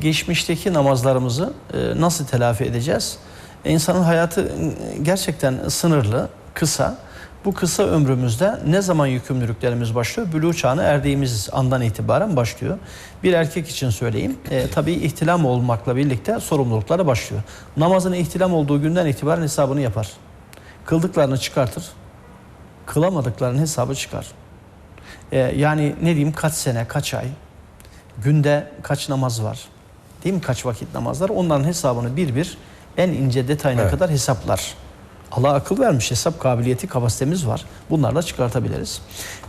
geçmişteki namazlarımızı e, nasıl telafi edeceğiz? İnsanın hayatı e, gerçekten sınırlı, kısa. Bu kısa ömrümüzde ne zaman yükümlülüklerimiz başlıyor? Bülû çağına erdiğimiz andan itibaren başlıyor. Bir erkek için söyleyeyim. E, tabii ihtilam olmakla birlikte sorumlulukları başlıyor. Namazın ihtilam olduğu günden itibaren hesabını yapar. Kıldıklarını çıkartır. Kılamadıklarının hesabı çıkar. E, yani ne diyeyim kaç sene, kaç ay, günde kaç namaz var, değil mi kaç vakit namazlar onların hesabını bir bir en ince detayına Evet. kadar hesaplar. Allah akıl vermiş hesap kabiliyeti kapasitemiz var. Bunları da çıkartabiliriz.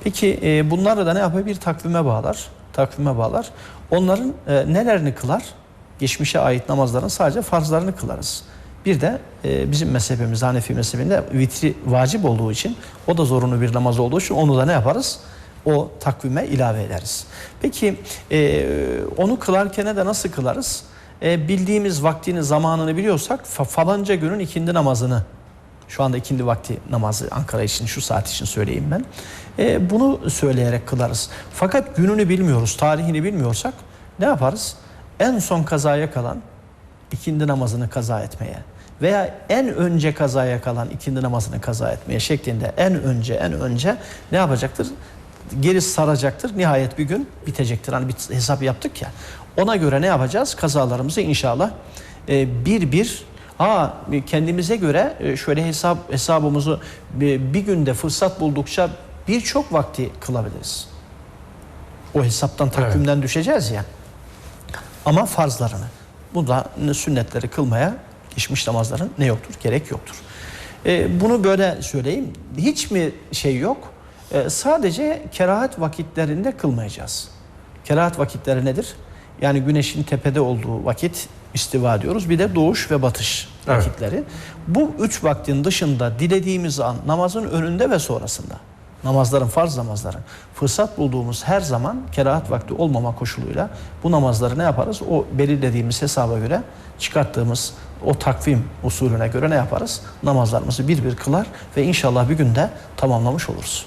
Peki e, bunları da ne yapıyor? Bir takvime bağlar. Takvime bağlar. Onların e, nelerini kılar? Geçmişe ait namazların sadece farzlarını kılarız. Bir de e, bizim mezhebimiz Hanefi mezhebinde vitri vacip olduğu için o da zorunlu bir namaz olduğu için onu da ne yaparız? O takvime ilave ederiz. Peki e, onu kılarken de nasıl kılarız? E, bildiğimiz vaktini, zamanını biliyorsak fa- falanca günün ikindi namazını şu anda ikindi vakti namazı Ankara için şu saat için söyleyeyim ben. E, bunu söyleyerek kılarız. Fakat gününü bilmiyoruz, tarihini bilmiyorsak ne yaparız? En son kazaya kalan ikindi namazını kaza etmeye veya en önce kazaya kalan ikindi namazını kaza etmeye şeklinde en önce en önce ne yapacaktır? Geri saracaktır. Nihayet bir gün bitecektir. Hani bir hesap yaptık ya. Ona göre ne yapacağız? Kazalarımızı inşallah e, bir bir Aa kendimize göre e, şöyle hesap hesabımızı bir, bir günde fırsat buldukça birçok vakti kılabiliriz. O hesaptan takvimden düşeceğiz ya. Ama farzlarını. Bu da sünnetleri kılmaya geçmiş namazların ne yoktur? Gerek yoktur. E, bunu böyle söyleyeyim. Hiç mi şey yok? E, sadece kerahat vakitlerinde kılmayacağız. Kerahat vakitleri nedir? Yani güneşin tepede olduğu vakit istiva diyoruz. Bir de doğuş ve batış Evet. vakitleri. Bu üç vaktin dışında dilediğimiz an namazın önünde ve sonrasında namazların, farz namazların fırsat bulduğumuz her zaman kerahat vakti olmama koşuluyla bu namazları ne yaparız? O belirlediğimiz hesaba göre çıkarttığımız o takvim usulüne göre ne yaparız? Namazlarımızı bir bir kılar ve inşallah bir günde tamamlamış oluruz.